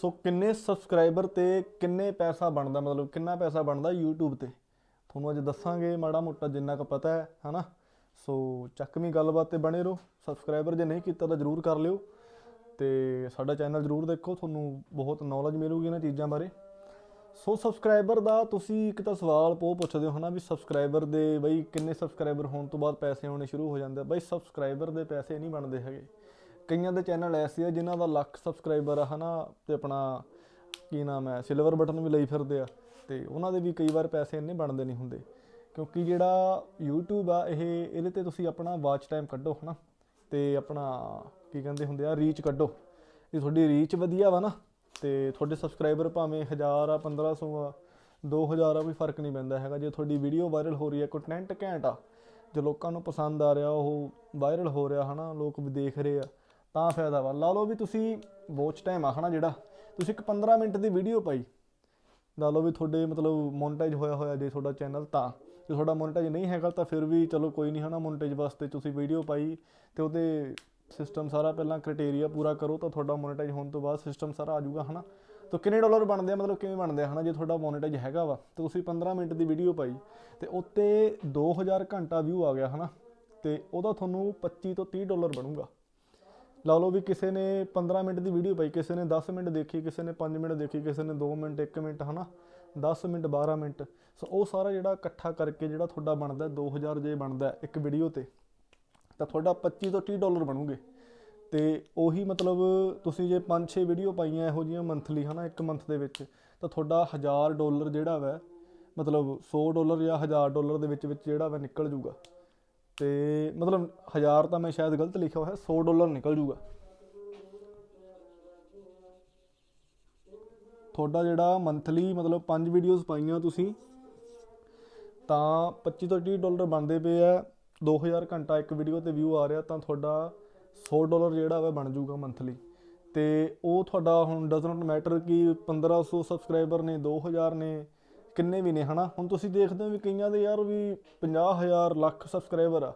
ਸੋ ਕਿੰਨੇ ਸਬਸਕ੍ਰਾਈਬਰ ਤੇ ਕਿੰਨੇ ਪੈਸਾ ਬਣਦਾ, ਮਤਲਬ ਕਿੰਨਾ ਪੈਸਾ ਬਣਦਾ YouTube ਤੇ? ਤੁਹਾਨੂੰ ਅੱਜ ਦੱਸਾਂਗੇ ਮਾੜਾ ਮੋਟਾ ਜਿੰਨਾ ਕੁ ਪਤਾ ਹੈ, ਹਨਾ? ਸੋ ਚੱਕਵੀਂ ਗੱਲਬਾਤ ਤੇ ਬਣੇ ਰਹੋ। ਸਬਸਕ੍ਰਾਈਬਰ ਜੇ ਨਹੀਂ ਕੀਤਾ ਤਾਂ ਜਰੂਰ ਕਰ ਲਿਓ। ਤੇ ਸਾਡਾ ਚੈਨਲ ਜਰੂਰ ਦੇਖੋ, ਤੁਹਾਨੂੰ ਬਹੁਤ ਨੌਲੇਜ ਮਿਲੂਗੀ ਇਹਨਾਂ ਚੀਜ਼ਾਂ ਬਾਰੇ। ਸੋ ਸਬਸਕ੍ਰਾਈਬਰ ਦਾ ਤੁਸੀਂ ਇੱਕ ਤਾਂ ਸਵਾਲ ਪੋ ਪੁੱਛਦੇ ਹੋ, ਹਨਾ, ਵੀ ਸਬਸਕ੍ਰਾਈਬਰ ਦੇ ਬਈ ਕਿੰਨੇ ਸਬਸਕ੍ਰਾਈਬਰ ਹੋਣ ਤੋਂ ਬਾਅਦ ਪੈਸੇ ਆਉਣੇ ਸ਼ੁਰੂ ਹੋ ਜਾਂਦੇ ਬਈ ਸਬਸਕ੍ਰਾਈਬਰ ਦੇ ਪੈਸੇ ਨਹੀਂ ਬਣਦੇ ਹੈਗੇ। ਕਈਆਂ ਦੇ ਚੈਨਲ ਐਸੇ ਆ ਜਿਨ੍ਹਾਂ ਦਾ ਲੱਖ ਸਬਸਕ੍ਰਾਈਬਰ ਆ, ਹਨਾ, ਤੇ ਆਪਣਾ ਕੀ ਨਾਮ ਹੈ ਸਿਲਵਰ ਬਟਨ ਵੀ ਲਈ ਫਿਰਦੇ ਆ, ਤੇ ਉਹਨਾਂ ਦੇ ਵੀ ਕਈ ਵਾਰ ਪੈਸੇ ਇੰਨੇ ਬਣਦੇ ਨਹੀਂ ਹੁੰਦੇ। ਕਿਉਂਕਿ ਜਿਹੜਾ YouTube ਆ, ਇਹ, ਇਹਦੇ ਤੇ ਤੁਸੀਂ ਆਪਣਾ ਵਾਚ ਟਾਈਮ ਕੱਢੋ, ਹਨਾ, ਤੇ ਆਪਣਾ ਕੀ ਕਹਿੰਦੇ ਹੁੰਦੇ ਆ ਰੀਚ ਕੱਢੋ। ਜੇ ਤੁਹਾਡੀ ਰੀਚ ਵਧੀਆ ਵਾ ਨਾ, ਤੇ ਤੁਹਾਡੇ ਸਬਸਕ੍ਰਾਈਬਰ ਭਾਵੇਂ 1000 ਆ 1500 ਆ 2000 ਆ, ਕੋਈ ਫ਼ਰਕ ਨਹੀਂ ਪੈਂਦਾ ਹੈਗਾ। ਜੇ ਤੁਹਾਡੀ ਵੀਡੀਓ ਵਾਇਰਲ ਹੋ ਰਹੀ ਹੈ ਕੰਟੈਂਟ ਘੈਂਟ ਆ, ਜੇ ਲੋਕਾਂ ਨੂੰ ਪਸੰਦ ਆ ਰਿਹਾ, ਉਹ ਵਾਇਰਲ ਹੋ ਰਿਹਾ, ਹਨਾ, ਲੋਕ ਵੀ ਦੇਖ ਰਹੇ ਆ ਤਾਂ ਫਾਇਦਾ ਵਾ। ਲਾ ਲਓ ਵੀ ਤੁਸੀਂ ਵਾਚ ਟਾਈਮ ਆ ਹਨਾ ਜਿਹੜਾ। ਤੁਸੀਂ ਇੱਕ 15 ਮਿੰਟ ਦੀ ਵੀਡੀਓ ਪਾਈ। ਲਾ ਲਓ ਵੀ ਤੁਹਾਡੇ ਮਤਲਬ ਮੋਨਟਾਈਜ਼ ਹੋਇਆ ਹੋਇਆ ਜੇ ਤੁਹਾਡਾ ਚੈਨਲ ਤਾਂ। ਜੇ ਤੁਹਾਡਾ ਮੋਨਟਾਈਜ਼ ਨਹੀਂ ਹੈਗਾ ਤਾਂ ਫਿਰ ਵੀ ਚਲੋ ਕੋਈ ਨਹੀਂ ਹਨਾ ਮੋਨਟਾਈਜ਼ ਵਾਸਤੇ ਤੁਸੀਂ ਵੀਡੀਓ ਪਾਈ ਤੇ ਉਹਦੇ ਸਿਸਟਮ ਸਾਰਾ ਪਹਿਲਾਂ ਕ੍ਰਾਈਟੇਰੀਆ ਪੂਰਾ ਕਰੋ ਤਾਂ ਤੁਹਾਡਾ ਮੋਨਟਾਈਜ਼ ਹੋਣ ਤੋਂ ਬਾਅਦ ਸਿਸਟਮ ਸਾਰਾ ਆ ਜਾਊਗਾ ਹਨਾ। ਤਾਂ ਕਿੰਨੇ ਡਾਲਰ ਬਣਦੇ ਆ, ਮਤਲਬ ਕਿਵੇਂ ਬਣਦੇ ਆ ਹਨਾ ਜੇ ਤੁਹਾਡਾ ਮੋਨਟਾਈਜ਼ ਹੈਗਾ ਵਾ। ਤੇ ਤੁਸੀਂ 15 ਮਿੰਟ ਦੀ ਵੀਡੀਓ ਪਾਈ ਤੇ ਉੱਤੇ 2000 ਘੰਟਾ ਵਿਊ ਆ ਗਿਆ ਹਨਾ। ਤੇ ਉਹਦਾ ਤੁਹਾਨੂੰ 25 ਤੋਂ 30 ਡਾਲਰ ਬਣੂਗਾ। ਲਾ ਲਓ ਵੀ ਕਿਸੇ ਨੇ 15 ਮਿੰਟ ਦੀ ਵੀਡੀਓ ਪਾਈ, ਕਿਸੇ ਨੇ 10 ਮਿੰਟ ਦੇਖੀ, ਕਿਸੇ ਨੇ 5 ਮਿੰਟ ਦੇਖੀ, ਕਿਸੇ ਨੇ 2 ਮਿੰਟ 1 ਮਿੰਟ, ਹਨਾ? 10 ਮਿੰਟ 12 ਮਿੰਟ। ਸੋ ਉਹ ਸਾਰਾ ਜਿਹੜਾ ਇਕੱਠਾ ਕਰਕੇ ਜਿਹੜਾ ਤੁਹਾਡਾ ਬਣਦਾ 2000 ਜੇ ਬਣਦਾ ਇੱਕ ਵੀਡੀਓ ਤੇ, ਤਾਂ ਤੁਹਾਡਾ 25 ਤੋਂ 30 ਡਾਲਰ ਬਣੂਗੇ। ਤੇ ਉਹੀ ਮਤਲਬ ਤੁਸੀਂ ਜੇ 5-6 ਵੀਡੀਓ ਪਾਈਆਂ ਇਹੋ ਜਿਹੀਆਂ ਮੰਥਲੀ ਹਨਾ, ਇੱਕ ਮੰਥ ਦੇ ਵਿੱਚ, ਤਾਂ ਤੁਹਾਡਾ 1000 ਡਾਲਰ ਜਿਹੜਾ ਵਾ, ਮਤਲਬ 100 ਡਾਲਰ ਜਾਂ 1000 ਡਾਲਰ ਦੇ ਵਿੱਚ ਵਿੱਚ ਜਿਹੜਾ ਵਾ ਨਿਕਲ ਜੂਗਾ। ਤੇ ਮਤਲਬ 1000 ਤਾਂ ਮੈਂ ਸ਼ਾਇਦ ਗਲਤ ਲਿਖਿਆ ਹੋਇਆ 100 ਡਾਲਰ ਨਿਕਲ ਜੂਗਾ। ਤੁਹਾਡਾ ਜਿਹੜਾ ਮੰਥਲੀ ਮਤਲਬ 5 ਵੀਡੀਓਜ਼ ਪਾਈਆਂ ਤੁਸੀਂ, ਤਾਂ 25 ਤੋਂ 30 ਡਾਲਰ ਬਣਦੇ ਪਏ ਆ 2000 ਘੰਟਾ ਇੱਕ ਵੀਡੀਓ ਤੇ ਵਿਊ ਆ ਰਿਹਾ, ਤਾਂ ਤੁਹਾਡਾ 100 ਡਾਲਰ ਜਿਹੜਾ ਵਾ ਬਣ ਜਾਊਗਾ ਮੰਥਲੀ ਤੇ ਉਹ ਤੁਹਾਡਾ ਹੁਣ ਡਸ ਨਾਟ ਮੈਟਰ ਕਿ 1500 ਸਬਸਕ੍ਰਾਈਬਰ ਨੇ 2000 ਨੇ ਕਿੰਨੇ ਵੀ ਨੇ, ਹਨਾ? ਹੁਣ ਤੁਸੀਂ ਦੇਖਦੇ ਹੋ ਵੀ ਕਈਆਂ ਦੇ ਯਾਰ ਵੀ 50000 ਲੱਖ ਸਬਸਕ੍ਰਾਈਬਰ ਆ।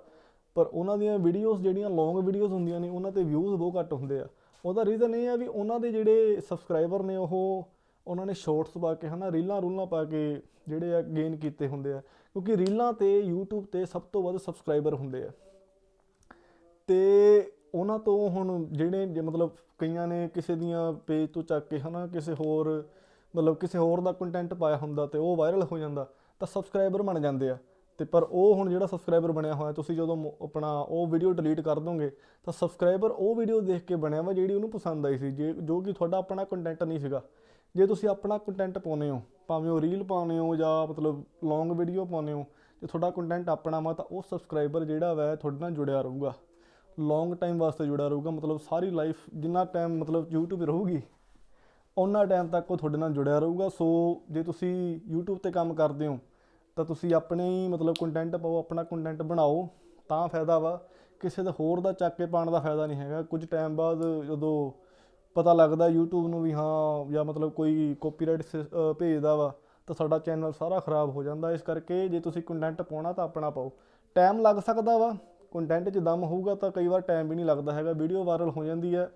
ਪਰ ਉਹਨਾਂ ਦੀਆਂ ਵੀਡੀਓਜ਼ ਜਿਹੜੀਆਂ ਲੌਂਗ ਵੀਡੀਓਜ਼ ਹੁੰਦੀਆਂ ਨੇ, ਉਹਨਾਂ ਤੇ ਵਿਊਜ਼ ਬਹੁਤ ਘੱਟ ਹੁੰਦੇ ਆ। ਉਹਦਾ ਰੀਜ਼ਨ ਇਹ ਆ ਵੀ ਉਹਨਾਂ ਦੇ ਜਿਹੜੇ ਸਬਸਕ੍ਰਾਈਬਰ ਨੇ, ਉਹ ਉਹਨਾਂ ਨੇ ਸ਼ਾਰਟਸ ਪਾ ਕੇ, ਹਨਾ, ਰੀਲਾਂ ਰੂਲਾਂ ਪਾ ਕੇ ਜਿਹੜੇ ਆ ਗੇਨ ਕੀਤੇ ਹੁੰਦੇ ਆ। ਕਿਉਂਕਿ ਰੀਲਾਂ ਤੇ YouTube ਤੇ ਸਭ ਤੋਂ ਵੱਧ ਸਬਸਕ੍ਰਾਈਬਰ ਹੁੰਦੇ ਆ। ਤੇ ਉਹਨਾਂ ਤੋਂ ਹੁਣ ਜਿਹੜੇ ਮਤਲਬ ਕਈਆਂ ਨੇ ਕਿਸੇ ਦੀਆਂ ਪੇਜ ਤੋਂ ਚੱਕ ਕੇ, ਹਨਾ, ਕਿਸੇ ਹੋਰ ਮਤਲਬ ਕਿਸੇ ਹੋਰ ਦਾ ਕੰਟੈਂਟ ਪਾਇਆ ਹੁੰਦਾ ਤੇ ਉਹ ਵਾਇਰਲ ਹੋ ਜਾਂਦਾ, ਤਾਂ ਸਬਸਕ੍ਰਾਈਬਰ ਬਣ ਜਾਂਦੇ ਆ। ਤੇ ਪਰ ਉਹ ਹੁਣ ਜਿਹੜਾ ਸਬਸਕ੍ਰਾਈਬਰ ਬਣਿਆ ਹੋਇਆ, ਤੁਸੀਂ ਜਦੋਂ ਮੋ- ਆਪਣਾ ਉਹ ਵੀਡੀਓ ਡਿਲੀਟ ਕਰ ਦੋਗੇ, ਤਾਂ ਸਬਸਕ੍ਰਾਈਬਰ ਉਹ ਵੀਡੀਓ ਦੇਖ ਕੇ ਬਣਿਆ ਵਾ ਜਿਹੜੀ ਉਹਨੂੰ ਪਸੰਦ ਆਈ ਸੀ, ਜੇ ਜੋ ਕਿ ਤੁਹਾਡਾ ਆਪਣਾ ਕੰਟੈਂਟ ਨਹੀਂ ਸੀਗਾ। ਜੇ ਤੁਸੀਂ ਆਪਣਾ ਕੰਟੈਂਟ ਪਾਉਨੇ ਹੋ, ਭਾਵੇਂ ਉਹ ਰੀਲ ਪਾਉਨੇ ਹੋ ਜਾਂ ਮਤਲਬ ਲੌਂਗ ਵੀਡੀਓ ਪਾਉਨੇ ਹੋ, ਜੇ ਤੁਹਾਡਾ ਕੰਟੈਂਟ ਆਪਣਾ ਵਾ, ਤਾਂ ਉਹ ਸਬਸਕ੍ਰਾਈਬਰ ਜਿਹੜਾ ਵਾ, ਤੁਹਾਡੇ ਨਾਲ ਜੁੜਿਆ ਰਹੂਗਾ। ਲੌਂਗ ਟਾਈਮ ਵਾਸਤੇ ਜੁੜਿਆ ਰਹੂਗਾ, ਮਤਲਬ ਸਾਰੀ ਲਾਈਫ ਜਿੰਨਾ ਟਾਈਮ ਮਤਲਬ YouTube ਰਹੂਗੀ ਉਹਨਾਂ ਟਾਈਮ ਤੱਕ ਉਹ ਤੁਹਾਡੇ ਨਾਲ ਜੁੜਿਆ ਰਹੂਗਾ। ਸੋ ਜੇ ਤੁਸੀਂ YouTube ਤੇ ਕੰਮ ਕਰਦੇ ਹੋ, ਤਾਂ ਤੁਸੀਂ ਆਪਣੇ ਹੀ ਮਤਲਬ ਕੰਟੈਂਟ ਪਾਓ, ਆਪਣਾ ਕੰਟੈਂਟ ਬਣਾਓ, ਤਾਂ ਫਾਇਦਾ ਵਾ। ਕਿਸੇ ਦੇ ਹੋਰ ਦਾ ਚੱਕ ਕੇ ਪਾਉਣ ਦਾ ਫਾਇਦਾ ਨਹੀਂ ਹੈਗਾ। ਕੁਝ ਟਾਈਮ ਬਾਅਦ ਜਦੋਂ ਪਤਾ ਲੱਗਦਾ YouTube ਨੂੰ ਵੀ ਹਾਂ, ਜਾਂ ਮਤਲਬ ਕੋਈ ਕਾਪੀਰਾਈਟ ਭੇਜਦਾ ਵਾ, ਤਾਂ ਸਾਡਾ ਚੈਨਲ ਸਾਰਾ ਖਰਾਬ ਹੋ ਜਾਂਦਾ। ਇਸ ਕਰਕੇ ਜੇ ਤੁਸੀਂ ਕੰਟੈਂਟ ਪਾਉਣਾ, ਤਾਂ ਆਪਣਾ ਪਾਓ। ਟਾਈਮ ਲੱਗ ਸਕਦਾ ਵਾ। ਕੰਟੈਂਟ 'ਚ ਦਮ ਹੋਊਗਾ, ਤਾਂ ਕਈ ਵਾਰ ਟਾਈਮ ਵੀ ਨਹੀਂ ਲੱਗਦਾ ਹੈਗਾ। ਵੀਡੀਓ ਵਾਇਰਲ ਹੋ ਜਾਂਦੀ ਹੈ।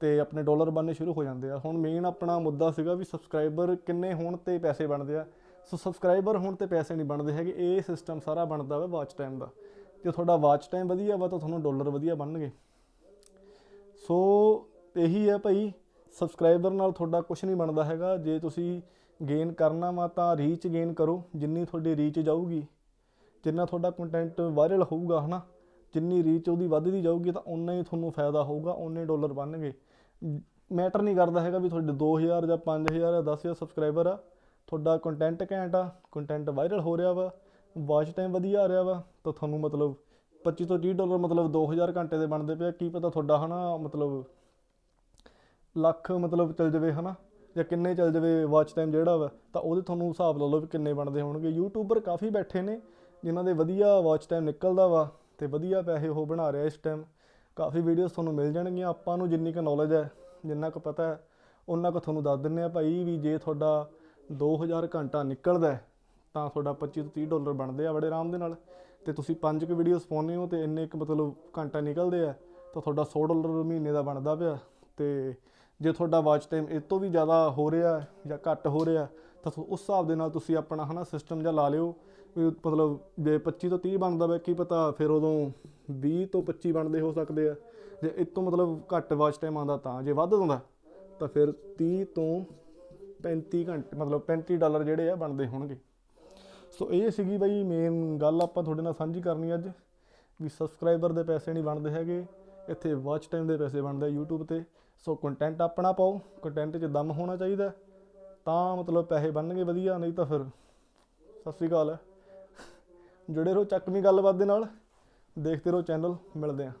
ਤੇ ਆਪਣੇ ਡਾਲਰ ਬਣਨੇ ਸ਼ੁਰੂ ਹੋ ਜਾਂਦੇ ਆ। ਹੁਣ ਮੇਨ ਆਪਣਾ ਮੁੱਦਾ ਸੀਗਾ ਵੀ ਸਬਸਕ੍ਰਾਈਬਰ ਕਿੰਨੇ ਹੋਣ ਤੇ ਪੈਸੇ ਬਣਦੇ ਆ। ਸੋ ਸਬਸਕ੍ਰਾਈਬਰ ਹੋਣ ਤੇ ਪੈਸੇ ਨਹੀਂ ਬਣਦੇ ਹੈਗੇ, ਇਹ ਸਿਸਟਮ ਸਾਰਾ ਬਣਦਾ ਵਾ ਵਾਚ ਟਾਈਮ ਦਾ। ਜੇ ਤੁਹਾਡਾ ਵਾਚ ਟਾਈਮ ਵਧੀਆ ਵਾ ਤਾਂ ਤੁਹਾਨੂੰ ਡਾਲਰ ਵਧੀਆ ਬਣਨਗੇ। ਸੋ ਇਹੀ ਹੈ ਭਾਈ ਸਬਸਕ੍ਰਾਈਬਰ ਨਾਲ ਤੁਹਾਡਾ ਕੁਝ ਨਹੀਂ ਬਣਦਾ ਹੈਗਾ। ਜੇ ਤੁਸੀਂ ਗੇਨ ਕਰਨਾ ਵਾ ਤਾਂ ਰੀਚ ਗੇਨ ਕਰੋ, ਜਿੰਨੀ ਤੁਹਾਡੀ ਰੀਚ ਜਾਊਗੀ। ਜਿੰਨਾ ਤੁਹਾਡਾ ਕੰਟੈਂਟ ਵਾਇਰਲ ਹੋਊਗਾ, ਹਨਾ? ਜਿੰਨੀ ਰੀਚ ਉਹਦੀ ਵੱਧਦੀ ਜਾਊਗੀ ਤਾਂ ਉਨਾ ਹੀ ਤੁਹਾਨੂੰ ਫਾਇਦਾ ਹੋਊਗਾ ਉਨੇ ਡਾਲਰ ਬਣਨਗੇ। ਮੈਟਰ ਨਹੀਂ ਕਰਦਾ ਹੈਗਾ ਵੀ ਤੁਹਾਡੇ 2000 ਜਾਂ 5000 ਜਾਂ 10000 ਸਬਸਕ੍ਰਾਈਬਰ ਆ। ਤੁਹਾਡਾ ਕੰਟੈਂਟ ਘੈਂਟ ਆ ਕੰਟੈਂਟ ਵਾਇਰਲ ਹੋ ਰਿਹਾ ਵਾ ਵਾਚ ਟਾਈਮ ਵਧੀਆ ਆ ਰਿਹਾ ਵਾ, ਤਾਂ ਤੁਹਾਨੂੰ ਮਤਲਬ 25 ਤੋਂ 30 ਡਾਲਰ ਮਤਲਬ 2000 ਘੰਟੇ ਦੇ ਬਣਦੇ ਪਿਆ ਕੀ ਪਤਾ ਤੁਹਾਡਾ ਹਨਾ ਮਤਲਬ ਲੱਖ ਮਤਲਬ ਚੱਲ ਜਾਵੇ ਹਨਾ, ਜਾਂ ਕਿੰਨੇ ਚੱਲ ਜਾਵੇ ਵਾਚ ਟਾਈਮ ਜਿਹੜਾ ਵਾ, ਤਾਂ ਉਹਦੇ ਤੁਹਾਨੂੰ ਹਿਸਾਬ ਲਾ ਲਓ ਵੀ ਕਿੰਨੇ ਬਣਦੇ ਹੋਣਗੇ। ਯੂਟਿਊਬਰ ਕਾਫੀ ਬੈਠੇ ਨੇ, ਜਿਨ੍ਹਾਂ ਦੇ ਵਧੀਆ ਵਾਚ ਟਾਈਮ ਨਿਕਲਦਾ ਵਾ। ਤੇ ਵਧੀਆ ਪੈਸੇ ਉਹ ਬਣਾ ਰਿਹਾ ਇਸ ਟਾਈਮ ਕਾਫੀ ਵੀਡੀਓਜ਼ ਤੁਹਾਨੂੰ ਮਿਲ ਜਾਣਗੀਆਂ, ਆਪਾਂ ਨੂੰ ਜਿੰਨੀ ਕੁ ਨੌਲੇਜ ਹੈ, ਜਿੰਨਾ ਕੁ ਪਤਾ ਹੈ ਉਹਨਾਂ ਕੁ ਤੁਹਾਨੂੰ ਦੱਸ ਦਿੰਨੇ ਆ ਭਾਈ ਵੀ ਜੇ ਤੁਹਾਡਾ 2000 ਘੰਟਾ ਨਿਕਲਦਾ ਤਾਂ ਤੁਹਾਡਾ 25 ਤੋਂ 30 ਡਾਲਰ ਬਣਦੇ ਆ ਬੜੇ ਆਰਾਮ ਦੇ ਨਾਲ। ਤੇ ਤੁਸੀਂ ਪੰਜ ਕੁ ਵੀਡੀਓਜ਼ ਪਾਉਂਦੇ ਹੋ ਤੇ ਇੰਨੇ ਕੁ ਮਤਲਬ ਘੰਟਾ ਨਿਕਲਦੇ ਆ, ਤਾਂ ਤੁਹਾਡਾ 100 ਡਾਲਰ ਮਹੀਨੇ ਦਾ ਬਣਦਾ ਪਿਆ। ਤੇ ਜੇ ਤੁਹਾਡਾ ਵਾਚ ਟਾਈਮ ਇਹ ਤੋਂ ਵੀ ਜ਼ਿਆਦਾ ਹੋ ਰਿਹਾ ਜਾਂ ਘੱਟ ਹੋ ਰਿਹਾ ਤਾਂ ਉਸ ਹਿਸਾਬ ਦੇ ਨਾਲ ਤੁਸੀਂ ਆਪਣਾ ਹਨਾ ਸਿਸਟਮ ਜਾਂ ਲਾ ਲਿਓ। ਵੀ ਮਤਲਬ ਜੇ 25 ਤੋਂ 30 ਬਣਦਾ ਵਾ, ਕੀ ਪਤਾ ਫਿਰ ਉਦੋਂ 20 ਤੋਂ 25 ਬਣਦੇ ਹੋ ਸਕਦੇ ਆ। ਜੇ ਇਹ ਤੋਂ ਮਤਲਬ ਘੱਟ ਵਾਚ ਟਾਈਮ ਆਉਂਦਾ ਤਾਂ, ਜੇ ਵੱਧ ਹੁੰਦਾ, ਤਾਂ ਫਿਰ 30 ਤੋਂ 35 ਘੰਟੇ, ਮਤਲਬ 35 ਡਾਲਰ ਜਿਹੜੇ ਆ ਬਣਦੇ ਹੋਣਗੇ। ਸੋ ਇਹ ਸੀਗੀ ਬਈ ਮੇਨ ਗੱਲ ਆਪਾਂ ਤੁਹਾਡੇ ਨਾਲ ਸਾਂਝੀ ਕਰਨੀ ਅੱਜ, ਵੀ ਸਬਸਕ੍ਰਾਈਬਰ ਦੇ ਪੈਸੇ ਨਹੀਂ ਬਣਦੇ ਹੈਗੇ, ਇੱਥੇ ਵਾਚ ਟਾਈਮ ਦੇ ਪੈਸੇ ਬਣਦੇ ਆ YouTube ਤੇ। ਸੋ ਕੰਟੈਂਟ ਆਪਣਾ ਪਾਓ ਕੰਟੈਂਟ 'ਚ ਦਮ ਹੋਣਾ ਚਾਹੀਦਾ, ਤਾਂ ਮਤਲਬ ਪੈਸੇ ਬਣਨਗੇ ਵਧੀਆ, ਨਹੀਂ ਤਾਂ ਫਿਰ ਸਤਿ ਸ਼੍ਰੀ ਅਕਾਲ। ਜੁੜੇ ਰਹੋ ਚੱਕਵੀਂ ਗੱਲਬਾਤ ਦੇ ਨਾਲ। ਦੇਖਦੇ ਰਹੋ ਚੈਨਲ ਮਿਲਦੇ ਆ